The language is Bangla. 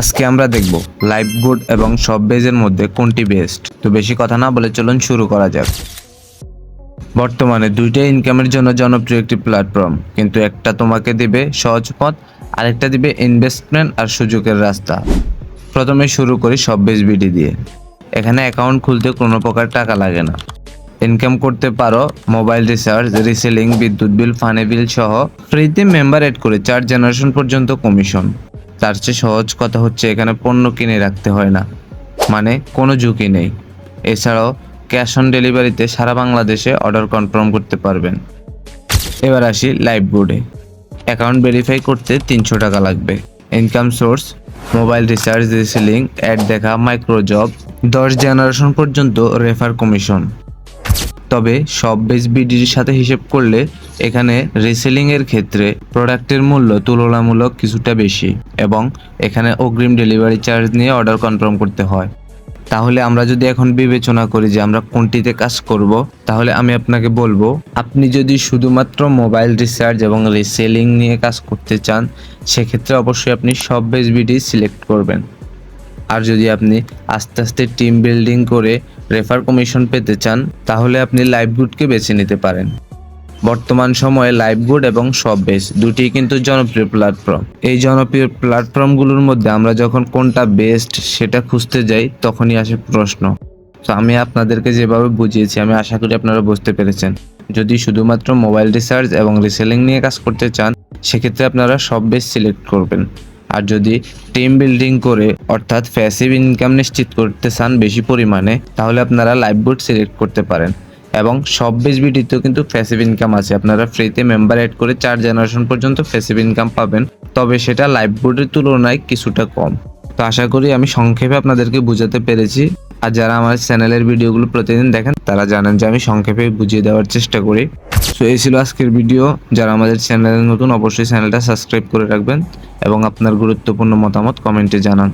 আজকে আমরা দেখব লাইভ গুড এবং সব বেজের মধ্যে কোনটি বেস্ট। তো বেশি কথা না বলে চলুন শুরু করা যাক। বর্তমানে দুইটাই ইনকামের জন্য জনপ্রিয় একটি প্ল্যাটফর্ম, কিন্তু একটা তোমাকে দিবে সহজ পথ, আরেকটা দিবে ইনভেস্টমেন্ট আর সুযোগের রাস্তা। প্রথমে শুরু করি সব বেজ বিডি দিয়ে। এখানে অ্যাকাউন্ট খুলতে কোনো প্রকার টাকা লাগে না। ইনকাম করতে পারো মোবাইল রিচার্জ রিসেলিং বিদ্যুৎ বিল ফানি বিল সহ ফ্রিতে মেম্বার এড করে চার জেনারেশন পর্যন্ত কমিশন তার চেয়ে সহজ কথা হচ্ছে এখানে পণ্য কিনে রাখতে হয় না। মানে কোনো ঝুঁকি নেই। এছাড়াও ক্যাশ অন ডেলিভারিতে সারা বাংলাদেশে অর্ডার কনফার্ম করতে পারবেন। এবার আসি লাইভ বোর্ডে। অ্যাকাউন্ট ভেরিফাই করতে তিনশো টাকা লাগবে। Income source, mobile recharge, reselling, ad দেখা মাইক্রো জব দশ জেনারেশন পর্যন্ত রেফার কমিশন। তবে সব বেস বিডির সাথে হিসেব করলে এখানে রিসেলিং এর ক্ষেত্রে প্রোডাক্টের মূল্য তুলনামূলক কিছুটা বেশি এবং এখানে অগ্রিম ডেলিভারি চার্জ নিয়ে অর্ডার কনফার্ম করতে হয়। তাহলে আমরা যদি এখন বিবেচনা করি যে আমরা কোনটিতে কাজ করব, তাহলে আমি আপনাকে বলব, আপনি যদি শুধুমাত্র মোবাইল রিচার্জ এবং রিসেলিং নিয়ে কাজ করতে চান, সেক্ষেত্রে অবশ্যই আপনি সব বেস বিডি সিলেক্ট করবেন। আর যদি আপনি আস্তে আস্তে টিম বিল্ডিং করে রেফার কমিশন পেতে চান, তাহলে আপনি লাইভগুডকে বেছে নিতে পারেন। বর্তমান সময়ে লাইভগুড এবং সব বেস দুটি কিন্তু জনপ্রিয় প্ল্যাটফর্ম। এই জনপ্রিয় প্ল্যাটফর্মগুলোর মধ্যে আমরা যখন কোনটা বেস্ট সেটা খুঁজতে যাই, তখনই আসে প্রশ্ন। তো আমি আপনাদেরকে যেভাবে বুঝিয়েছি, আমি আশা করি আপনারা বুঝতে পেরেছেন। যদি শুধুমাত্র মোবাইল রিচার্জ এবং রিসেলিং নিয়ে কাজ করতে চান, সেক্ষেত্রে আপনারা সব বেস সিলেক্ট করবেন। আর যদি টিম বিল্ডিং করে, অর্থাৎ ফ্যাসিভ ইনকাম নিশ্চিত করতে চান বেশি পরিমাণে, তাহলে আপনারা লাইভ বোর্ড সিলেক্ট করতে পারেন। এবং সব বেসবিটিতেও কিন্তু ফ্যাসিভ ইনকাম আছে। আপনারা ফ্রিতে মেম্বার অ্যাড করে চার জেনারেশন পর্যন্ত ফ্যাসিভ ইনকাম পাবেন। তবে সেটা লাইভ বোর্ডের তুলনায় কিছুটা কম। তো আশা করি আমি সংক্ষেপে আপনাদেরকে বোঝাতে পেরেছি। আর যারা আমার চ্যানেলের ভিডিওগুলো প্রতিদিন দেখেন, তারা জানেন যে আমি সংক্ষেপে বুঝিয়ে দেওয়ার চেষ্টা করি। সো এই ছিল আজকের ভিডিও। যারা আমাদের চ্যানেলে নতুন, অবশ্যই চ্যানেলটা সাবস্ক্রাইব করে রাখবেন এবং আপনার গুরুত্বপূর্ণ মতামত কমেন্টে জানান।